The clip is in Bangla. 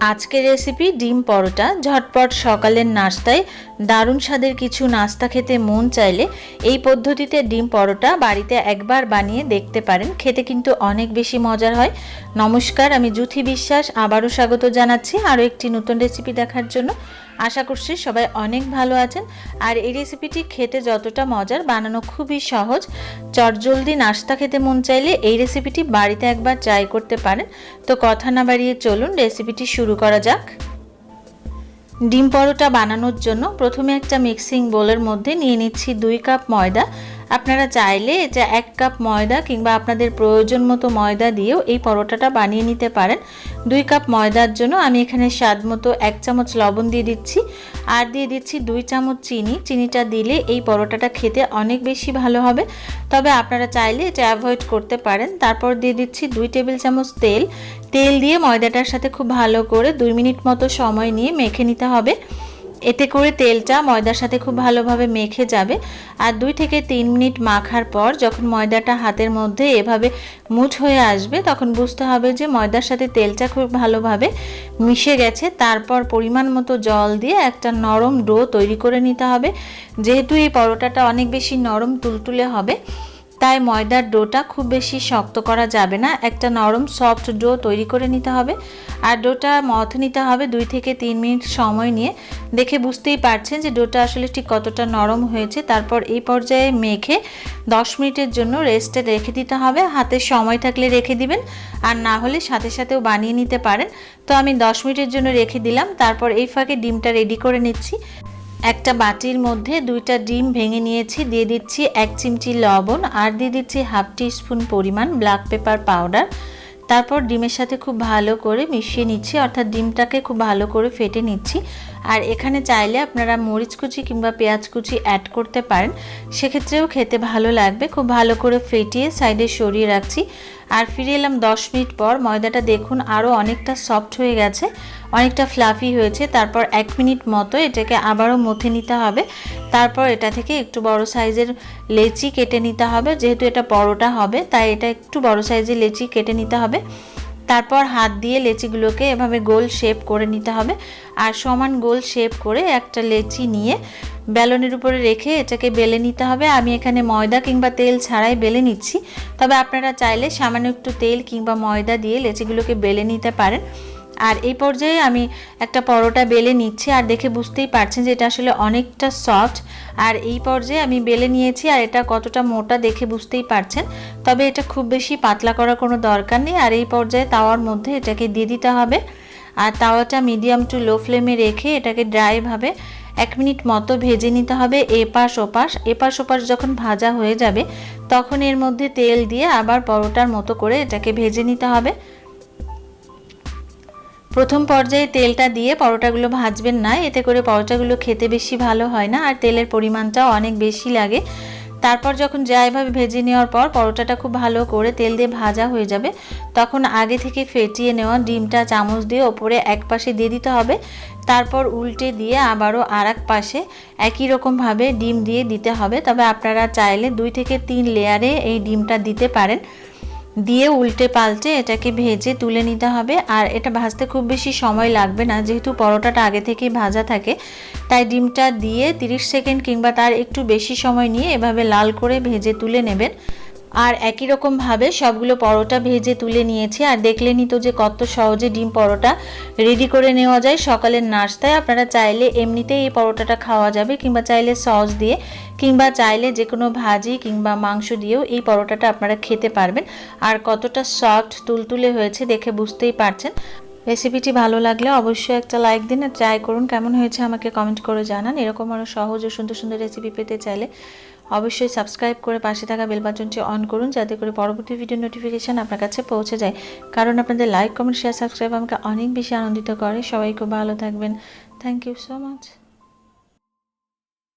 আজকের রেসিপি ডিম পরোটা, ঝটপট সকালের নাস্তায় দারুণ স্বাদের কিছু নাস্তা খেতে মন চাইলে এই পদ্ধতিতে ডিম পরোটা বাড়িতে একবার বানিয়ে দেখতে পারেন। খেতে কিন্তু অনেক বেশি মজার হয়। নমস্কার, আমি জুথি বিশ্বাস। আবারও স্বাগত জানাচ্ছি আরও একটি নতুন রেসিপি দেখার জন্য। আশা করছি সবাই অনেক ভালো আছেন। আর এই রেসিপিটি খেতে যতটা মজার, বানানো খুবই সহজ। চটজলদি নাস্তা খেতে মন চাইলে এই রেসিপিটি বাড়িতে একবার ট্রাই করতে পারেন। তো কথা না বাড়িয়ে চলুন রেসিপিটি শুরু করা যাক। ডিম পরোটা বানানোর জন্য প্রথমে একটা মিক্সিং বোলের মধ্যে নিয়ে নিচ্ছি দুই কাপ ময়দা। আপনারা চাইলে এটা এক কাপ ময়দা কিংবা আপনাদের প্রয়োজন মতো ময়দা দিয়েও এই পরোটাটা বানিয়ে নিতে পারেন। দুই কাপ ময়দার জন্য আমি এখানে স্বাদ মতো এক চামচ লবণ দিয়ে দিচ্ছি। আর দিয়ে দিচ্ছি দুই চামচ চিনি। চিনিটা দিলে এই পরোটাটা খেতে অনেক বেশি ভালো হবে। তবে আপনারা চাইলে এটা অ্যাভয়েড করতে পারেন। তারপর দিয়ে দিচ্ছি দুই টেবিল চামচ তেল। তেল দিয়ে ময়দাটার সাথে খুব ভালো করে দুই মিনিট মতো সময় নিয়ে মেখে নিতে হবে। এতে করে তেলটা ময়দার সাথে খুব ভালোভাবে মেখে যাবে। আর দুই থেকে তিন মিনিট মাখার পর যখন ময়দাটা হাতের মধ্যে এভাবে মুঠ হয়ে আসবে, তখন বুঝতে হবে যে ময়দার সাথে তেলটা খুব ভালোভাবে মিশে গেছে। তারপর পরিমাণ মতো জল দিয়ে একটা নরম ডো তৈরি করে নিতে হবে। যেহেতু এই পরোটাটা অনেক বেশি নরম, তুলতুলে হবে তাই ময়দার ডোটা খুব বেশি শক্ত করা যাবে না। একটা নরম সফট ডো তৈরি করে নিতে হবে। আর ডোটা মথ নিতে হবে দুই থেকে তিন মিনিট সময় নিয়ে। দেখে বুঝতেই পারছেন যে ডোটা আসলে ঠিক কতটা নরম হয়েছে। তারপর এই পর্যায়ে মেখে দশ মিনিটের জন্য রেস্টে রেখে দিতে হবে। হাতে সময় থাকলে রেখে দিবেন। আর না হলে সাথে সাথেও বানিয়ে নিতে পারেন। তো আমি দশ মিনিটের জন্য রেখে দিলাম। তারপর এই ফাঁকে ডিমটা রেডি করে নিচ্ছি। একটা বাটির মধ্যে দুইটা ডিম ভেঙে নিয়েছি, দিয়ে দিচ্ছি এক চিমচি লবণ আর দিয়ে দিচ্ছি হাফ স্পুন পরিমাণ ব্ল্যাক পেপার পাউডার। তারপর ডিমের সাথে খুব ভালো করে মিশিয়ে নিচ্ছি, অর্থাৎ ডিমটাকে খুব ভালো করে ফেটে নিচ্ছি। আর এখানে চাইলে আপনারা মরিচ কুচি কিংবা পেঁয়াজ কুচি অ্যাড করতে পারেন। সেক্ষেত্রেও খেতে ভালো লাগবে। খুব ভালো করে ফেটিয়ে সাইডে সরিয়ে রাখছি। আর ফিরে এলাম দশ মিনিট পর। ময়দাটা দেখুন আরও অনেকটা সফট হয়ে গেছে, অনেকটা ফ্লাফি হয়েছে। তারপর এক মিনিট মতো এটাকে আবারও মথে নিতে হবে। তারপর এটা থেকে একটু বড় সাইজের লেচি কেটে নিতে হবে। যেহেতু এটা পরোটা হবে, তাই এটা একটু বড় সাইজের লেচি কেটে নিতে হবে। তারপর হাত দিয়ে লেচিগুলোকে এভাবে গোল শেপ করে নিতে হবে। আর সমান গোল শেপ করে একটা লেচি নিয়ে বেলনের উপরে রেখে এটাকে বেলে নিতে হবে। আমি এখানে ময়দা কিংবা তেল ছাড়াই বেলে নিচ্ছি। তবে আপনারা চাইলে সামান্য একটু তেল কিংবা ময়দা দিয়ে লেচিগুলোকে বেলে নিতে পারেন। আর এই পর্যায়ে আমি একটা পরোটা বেলে নিচ্ছি আর দেখে বুঝতেই পারছেন যে এটা আসলে অনেকটা সফট আর এই পর্যায়ে আমি বেলে নিয়েছি আর এটা কতটা মোটা দেখে বুঝতেই পারছেন। তবে এটা খুব বেশি পাতলা করার কোনো দরকার নেই। আর এই পর্যায়ে তাওয়ার মধ্যে এটাকে দিয়ে দিতে হবে। আর তাওয়াটা মিডিয়াম টু লো ফ্লেমে রেখে এটাকে ড্রাইভাবে এক মিনিট মতো ভেজে নিতে হবে এপাশ ওপাশ। এপাশ ওপাশ যখন ভাজা হয়ে যাবে, তখন এর মধ্যে তেল দিয়ে আবার পরোটার মতো করে এটাকে ভেজে নিতে হবে। প্রথম পর্যায়ে তেলটা দিয়ে পরোটাগুলো ভাজবেন না, এতে করে পরোটাগুলো খেতে বেশি ভালো হয় না আর তেলের পরিমাণটাও অনেক বেশি লাগে। তারপর যখন যাইভাবে ভেজে নেওয়ার পর পরোটাটা খুব ভালো করে তেল দিয়ে ভাজা হয়ে যাবে, তখন আগে থেকে ফেটিয়ে নেওয়া ডিমটা চামচ দিয়ে ওপরে এক পাশে দিয়ে দিতে হবে। তারপর উল্টে দিয়ে আবারও আর পাশে একই রকমভাবে ডিম দিয়ে দিতে হবে। তবে আপনারা চাইলে দুই থেকে তিন লেয়ারে এই ডিমটা দিতে পারেন। দিয়ে উল্টে পাল্টে এটাকে ভেজে তুলে নিতে হবে। আর এটা ভাজতে খুব বেশি সময় লাগবে না, যেহেতু পরোটাটা আগে থেকেই ভাজা থাকে। তাই ডিমটা দিয়ে 30 সেকেন্ড কিংবা তার একটু বেশি সময় নিয়ে এভাবে লাল করে ভেজে তুলে নেবেন। আর একই রকমভাবে সবগুলো পরোটা ভেজে তুলে নিয়েছি। আর দেখলেনই তো যে কত সহজে ডিম পরোটা রেডি করে নেওয়া যায়। সকালের নাস্তায় আপনারা চাইলে এমনিতেই এই পরোটাটা খাওয়া যাবে কিংবা চাইলে সস দিয়ে কিংবা চাইলে যে কোনো ভাজি কিংবা মাংস দিয়েও এই পরোটাটা আপনারা খেতে পারবেন। আর কতটা সফট তুলতুলে হয়েছে দেখে বুঝতেই পারছেন। রেসিপিটি ভালো লাগলে অবশ্যই একটা লাইক দিন আর ট্রাই করুন। কেমন হয়েছে আমাকে কমেন্ট করে জানান। এরকম আরও সহজ ও সুন্দর সুন্দর রেসিপি পেতে চাইলে অবশ্যই সাবস্ক্রাইব করে পাশে থাকা বেল বাটনটি অন করুন, যাতে করে পরবর্তী ভিডিও নোটিফিকেশান আপনার কাছে পৌঁছে যায়। কারণ আপনাদের লাইক কমেন্ট শেয়ার সাবস্ক্রাইব আমাকে অনেক বেশি আনন্দিত করে। সবাই খুব ভালো থাকবেন। Thank you so much